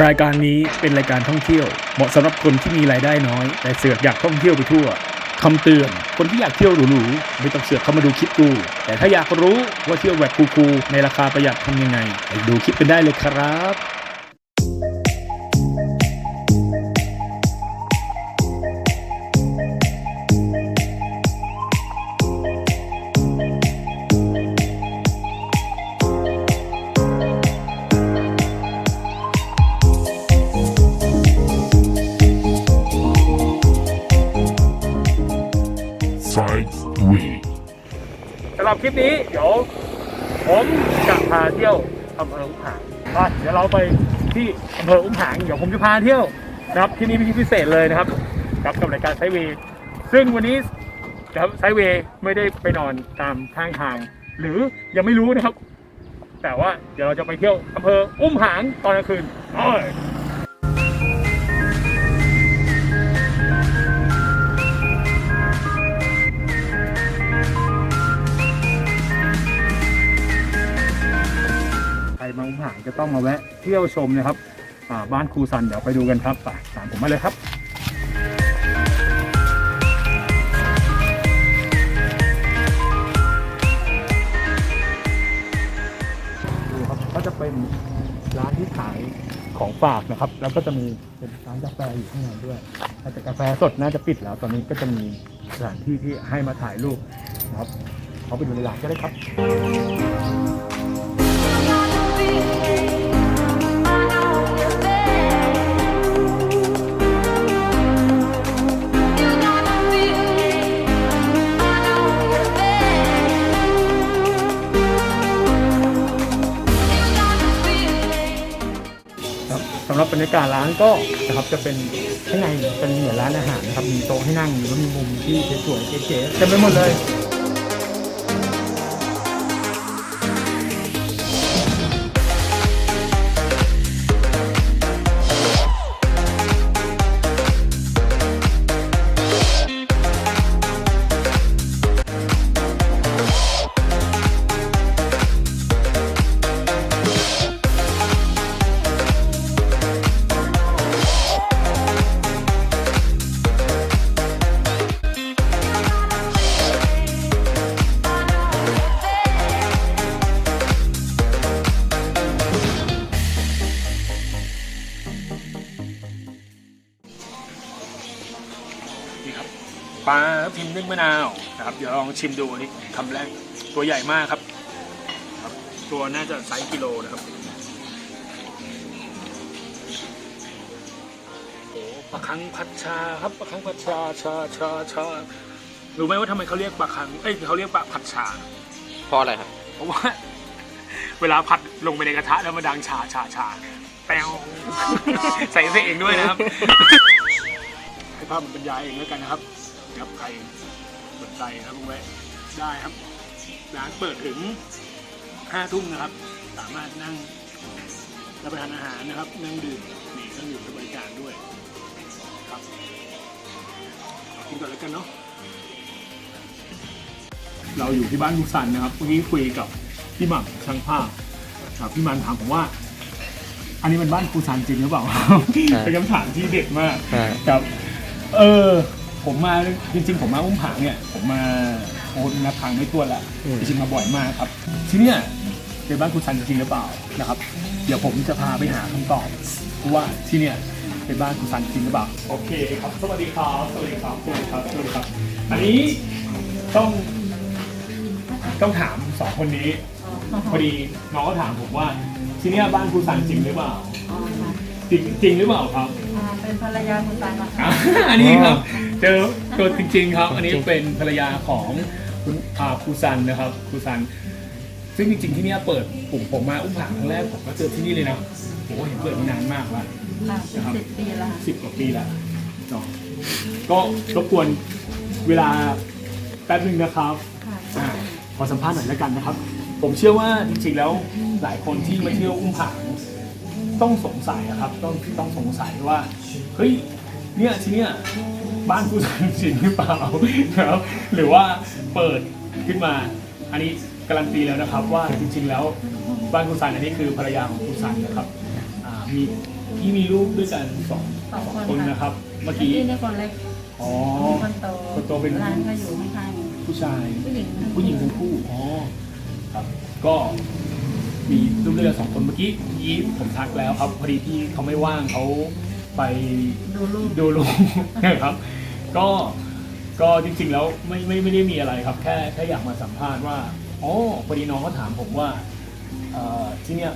รายการนี้เป็นรายการท่องเที่ยว เหมาะสำหรับคนที่มีรายได้น้อย แต่เสือกอยากท่องเที่ยวไปทั่วคำเตือน คนที่อยากเที่ยวหรูๆไม่ต้องเสือกเข้ามาดูคลิปกู แต่ถ้าอยากรู้ว่าเที่ยวแบบคูลๆในราคาประหยัดทำยังไงไปดูคลิปกันได้เลยครับ Side 3. สำหรับคลิปนี้เดี๋ยวผมจะพาเที่ยวอำเภออุ้มผางไปเดี๋ยวเราไปที่อำเภออุ้มผางเดี๋ยวผมจะพาเที่ยวนะครับที่นี่พิเศษเลยนะครับกับกับรายการไซด์เวย์ซึ่งวันนี้นะครับไซด์เวย์ไม่ได้ไปนอนตามข้างทาง หรือยังไม่รู้นะครับ แต่ว่าเดี๋ยวเราจะไปเที่ยวอำเภออุ้มผางตอนกลางคืน รมาอุ้มผางจะต้องมาแวะเที่ยวชมนะครับบ้านครูซันเดี๋ยวไปดูกันครับไปตามผมมาเลยครับดูครับก็จะเป็นร้านที่ขายของฝากนะครับ แล้วก็จะมีเป็นร้านกาแฟอยู่ข้างในด้วยแต่กาแฟสดน่าจะปิดแล้ว ตอนนี้ก็จะมีสถานที่ที่ให้มาถ่ายรูปนะครับเขาไปดูในร้านก็ได้ครับ รยากาศร้านก็นะครับจะเป็นข้างในเป็นเหมือนร้านอาหารนะครับมีโต๊ะให้นั่งแล้วก็มีมุมที่สวยๆเก๋ๆเต็มไปหมดเลย ปลาพิมพ์นึ่งมะนาวนะครับ เดี๋ยวลองชิมดูอันนี้คำแรกตัวใหญ่มากครับครับ ตัวน่าจะไซส์กิโลนะครับโอ้ปลาคังผัดชาครับปลาคังผัดชาชาชาชารู้ไหมว่าทำไมเขาเรียกปลาคังเอ้ยเขาเรียกปลาผัดชา เพราะอะไรครับ เพราะว่า เวลาผัดลงไปในกระทะแล้วมันดังชาชาชาแปวใส่เอฟเฟกต์เองด้วยนะครับ ให้ภาพมันบรรยายเองแล้วกันนะครับ ครับใครสนใจนะครับลงไว้ได้ครับร้านเปิดถึงห้าทุ่มนะครับ สามารถนั่งรับประทานอาหารนะครับ นั่งดื่มนี่เครื่องดื่มให้บริการด้วยครับเอากินก่อนแล้วกันเนาะเราอยู่ที่บ้านลุงสันนะครับเมื่อกี้คุยกับพี่หม่ำช่างภาพครับพี่มันถามผมว่า อันนี้เป็นบ้านครูซันจริงหรือเปล่าใช่เป็นคำถามที่เด็ดมากใช่ครับ เออ ผมมาจริง ๆ ผมมาอุ้มผางเนี่ย ผมมาโอ้นับครั้งไม่ถ้วนละอืมจริงๆมาบ่อยมากครับ ที่เนี่ยเป็นบ้านคุณซันจริงหรือเปล่านะครับ เดี๋ยวผมจะพาไปหาคำตอบว่าที่เนี่ยเป็นบ้านคุณซันจริงหรือเปล่าโอเคครับ สวัสดีครับสวัสดีครับสวัสดีครับสวัสดีครับ อันนี้ต้องต้องถามสองคนนี้พอดีน้องก็ถามผมว่า ที่เนี่ยบ้านคุณซันจริงหรือเปล่าอ๋อค่ะจริงจริงหรือเปล่าครับอ่าเป็นภรรยาคุณตายมาอะค่ะอันนี้ครับ เจอตัวจริง ๆ ครับ อันนี้เป็นภรรยาของคุณอาครูซันนะครับครูซัน ซึ่งจริงๆที่เนี่ยเปิดผมผมมาอุ้มผางครั้งแรกผมก็เจอที่นี่เลยนะโอ้โหเห็นเปิดมานานมากแล้วค่ะเป็นสิบปีแล้วค่ะสิบกว่าปีแล้วเนาะก็รบกวนเวลาแป๊บหนึงนะครับค่ะอ่าขอสัมภาษณ์หน่อยแล้วกันนะครับ ผมเชื่อว่าจริงๆแล้วหลายคนที่มาเที่ยวอุ้มผางต้องสงสัยอะครับ ต้องต้องสงสัยว่าเฮ้ยเนี่ยที่เนี่ย บ้านกูสันจริงหรือเปล่านะครับหรือว่าเปิดขึ้นมา อันนี้การันตีแล้วนะครับว่าจริงๆแล้วบ้านกูสันอันนี้คือภรรยาของกูสันนะครับอ่ามีพี่มีลูกด้วยกันสองสองคนคนค่ะนะครับ เมื่อพี่กี้นี่คนเล็กอ๋อ คนโตคนโตเป็น ร้านก็อยู่ข้างผู้ชาย ๆผู้หญิงทั้งผู้หญิงทั้งคู่ อ๋อ ครับ ก็มีลูกเรือสองคนเมื่อกี้ยีผมทักแล้วครับ พอดีที่เขาไม่ว่างเขา ไปดูลูกดูลูกนะครับ ก็ก็จริงๆแล้วไม่ไม่ไม่ได้มีอะไรครับ แค่แค่อยากมาสัมภาษณ์ว่าอ๋อพอดีน้องเขาถามผมว่าเอ่อที่เนี้ย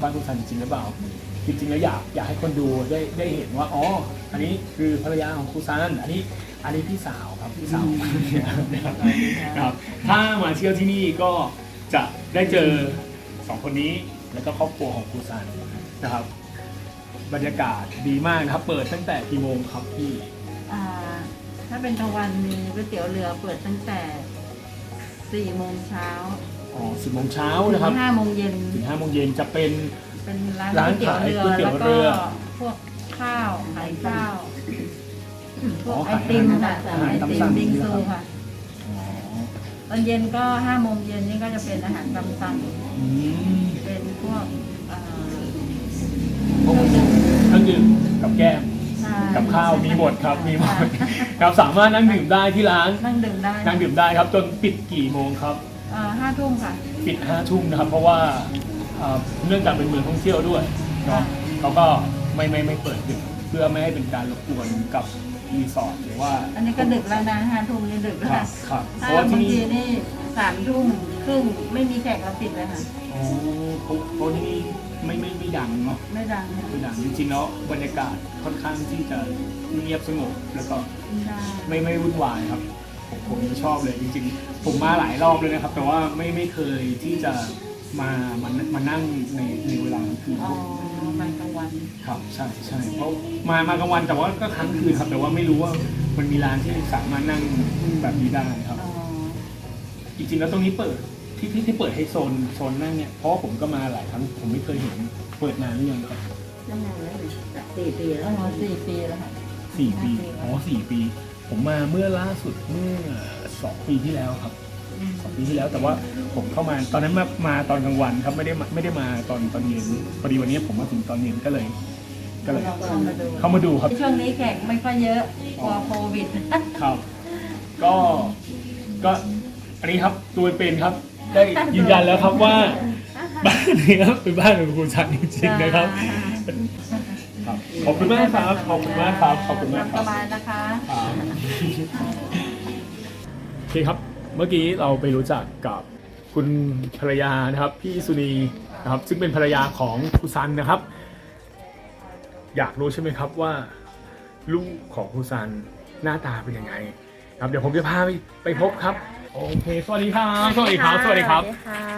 บ้านคุณสันจริงหรือเปล่าจริงๆแล้วอยากอยากให้คนดูได้ได้เห็นว่าอ๋ออันนี้คือภรรยาของครูซันอันนี้อันนี้พี่สาวครับพี่สาวนะครับครับถ้ามาเที่ยวที่นี่ก็จะได้เจอสองคนนี้แล้วก็ครอบครัวของครูซันนะครับ บรรยากาศดีมากนะครับ เปิดตั้งแต่กี่โมงครับพี่อ่าถ้าเป็นกลางวันมีก๋วยเตี๋ยวเรือเปิดตั้งแต่สี่โมงเช้าอ๋อสิบโมงเช้าถึนะครับงห้าโมงเย็นถึงห้าโมงเย็นจะเป็น เป็นร้านร้านก๋วยเตี๋ยวเรือขายก๋วยเตี๋ยวแล้วเรืก็อพวกข้าวขายข้าวพวอ๋กอไอขายติมอาหารค่ะอาหารไอตามติมสั่งบิงนี่ซูนะครับ ค่ะอ๋อตอนเย็นก็ห้าโมงเย็นนี่ก็จะเป็นอาหารตามสั่งอืมเป็นพวก ดื่มกับแก้มใช่กับข้าวมีหมดครับมีหมดครับสามารถนั่งดื่มได้ที่ร้านนั่งดื่มได้นั่งดื่มได้ครับ จนปิดกี่โมงครับอ่าห้าทุ่มค่ะ ปิดห้าทุ่มนะครับ เพราะว่าเอ่อเนื่องจากเป็นเมืองท่องเที่ยวด้วยเนาะเขาก็ไม่ไม่ไม่เปิดดึกเพื่อไม่ให้เป็นการรบกวนกับรีสอร์ทหรือว่า อันนี้ก็ดึกแล้วนะห้าทุ่มนี่ดึกแล้วครับนะครับเพถ้าราะว่าบาที่งนี่ ทีนี่สามทุ่มครึ่งไม่มีแขกเราปิดเลยค่ะ โอ้เพราะเพราะที่นี่ ไม่ไม่ไม่ดังเนาะไม่ดังค่ะไม่ดังจริงๆแล้วบรรยากาศค่อนข้างที่จะเงียบสงบแล้วก็ไม่ได้ไม่ไม่วุ่นวายครับผมผมชอบเลยจริงๆ ผมมาหลายรอบเลยนะครับ แต่ว่าไม่ไม่เคยที่จะมามามานั่งในในเวลากลางคืนอ๋อมากลางวัน ครับใช่ใช่เพราะมามากลางวันแต่ว่าก็ค้างคืนครับ แต่ว่าไม่รู้ว่ามันมีร้านที่สามารถนั่งแบบนี้ได้ครับ อ๋อ จริงๆแล้วตรงนี้เปิด ที่ที่ที่เปิดให้โซนโซนนั่งเนี่ยเพราะว่าผมก็มาหลายครั้งผมไม่เคยเห็นเปิดนานหรือยังครับนั่นไงแล้วสี่ปีแล้วอ๋อสี่ปีแล้วค่ะสี่ปีสี่ปีอ๋อสี่ปี ผมมาเมื่อล่าสุดเมื่อสองปีที่แล้วครับอืมสองปีที่แล้วแต่ว่าผมเข้ามาตอนนั้นมามาตอนกลางวันครับไม่ได้มาไม่ได้มาตอนตอนเย็นพอดีวันนี้ผมมาถึงตอนเย็นก็เลย ก็เลยเราเข้ามาดูเข้ามาดูครับ ช่วงนี้แขกไม่ค่อยเยอะกลัวโควิด ครับ ก็ ก็ อันนี้ครับตัวเป็นครับ ได้ยืนยันแล้วครับว่าบ้านนี้ครับเป็นบ้านของคุณชันจริงๆนะครับครับ ขอบคุณมากครับขอบคุณมากครับขอบคุณมากคสรับบายนะคะโอเคครับเมื่อกี้เราไปรู้จักกับคุณภรรยานะครับพี่สุนีนะครับซึ่งเป็นภรรยาของครูซันนะครับ อยากรู้ใช่ไหมครับว่าลูกของครูซันหน้าตาเป็นยังไง ครับเดี๋ยวผมจะพาไปไปพบครับ โอเค สวัสดีครับ สวัสดีครับ สวัสดีครับ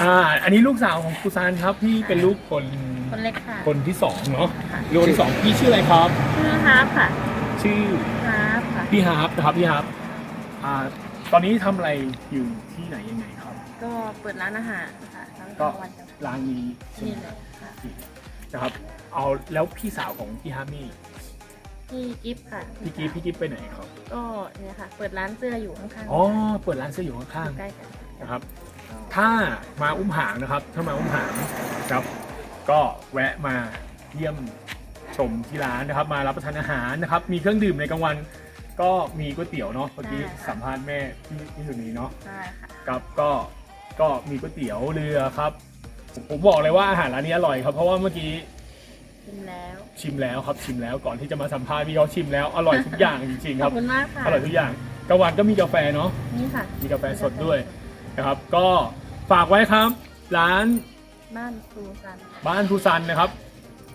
อ่า อันนี้ลูกสาวของครูซันครับพี่เป็นลูกคน คนเล็กค่ะ คนที่สองเนาะลูกคนที่สองพี่ชื่ออะไรครับ ชื่อฮาร์ปค่ะชื่อฮาร์ปค่ะ พี่ฮาร์ปนะครับพี่ฮาร์ปอ่า ตอนนี้ทำอะไรอยู่ที่ไหนยังไงครับ ก็เปิดร้านอาหารค่ะทั้งก็กลางวันกลางคืนร้านนี้ใช่ไหมนี่เลยค่ะนะครับ เอาแล้วพี่สาวของพี่ฮาร์ปนี่ พี่กิฟต์ค่ะพี่กิ๊ฟพี่กิ๊ฟไปไหนครับก็เนี่ยค่ะ เปิดร้านเสื้ออยู่ข้างๆอ๋อเปิดร้านเสื้ออยู่ข้างใกล้กันๆนะครับ ถ้ามาอุ้มหางนะครับ ถ้ามาอุ้มหางครับ ก็แวะมาเยี่ยมชมที่ร้านนะครับ มารับประทานอาหารนะครับ มีเครื่องดื่มในกลางวัน ก็มีก๋วยเตี๋ยวเนาะเมื่อกี้สัมภาษณ์แม่พี่พี่สุนีเนาะใช่ค่ะครับก็ก็มีก๋วยเตี๋ยวเรือครับผมผมบอกเลยว่าอาหารร้านนี้อร่อยครับ เพราะว่าเมื่อกี้ กินแล้ว ชิมแล้วครับชิมแล้วก่อนที่จะมาสัมภาษณ์พี่เขาชิมแล้วอร่อยทุกอย่างจริงๆขคอรับบ คุณมากค่ะ อร่อยทุกอย่างกลางวันก็มีกาแฟเนาะ นี่ค่ะมีกาแฟสดด้วย นะครับ ก็ฝากไว้ครับ ร้านบ้านครูซัน บ้านครูซันนะครับ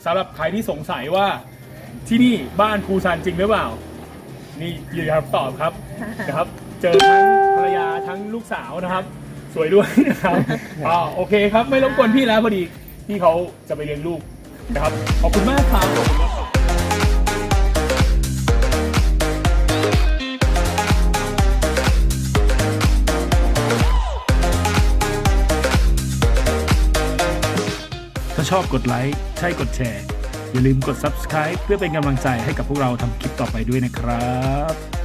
สำหรับใครที่สงสัยว่าที่นี่บ้านครูซันจริงหรือเปล่า นี่ยืนยันคำตอบครับนะครับ เจอทั้งภรรยาทั้งลูกสาวนะครับ สวยด้วยนะครับอ่าโอเคครับไม่รบกวนพี่แล้วพอดีพี่เขาจะไปเลี้ยงลูก นะครับขอบคุณมากครับขอบคุณมากครับถ้าชอบกดไลค์ใช่กดแชร์ อย่าลืมกด Subscribe เพื่อเป็นกำลังใจให้กับพวกเราทำคลิปต่อไปด้วยนะครับ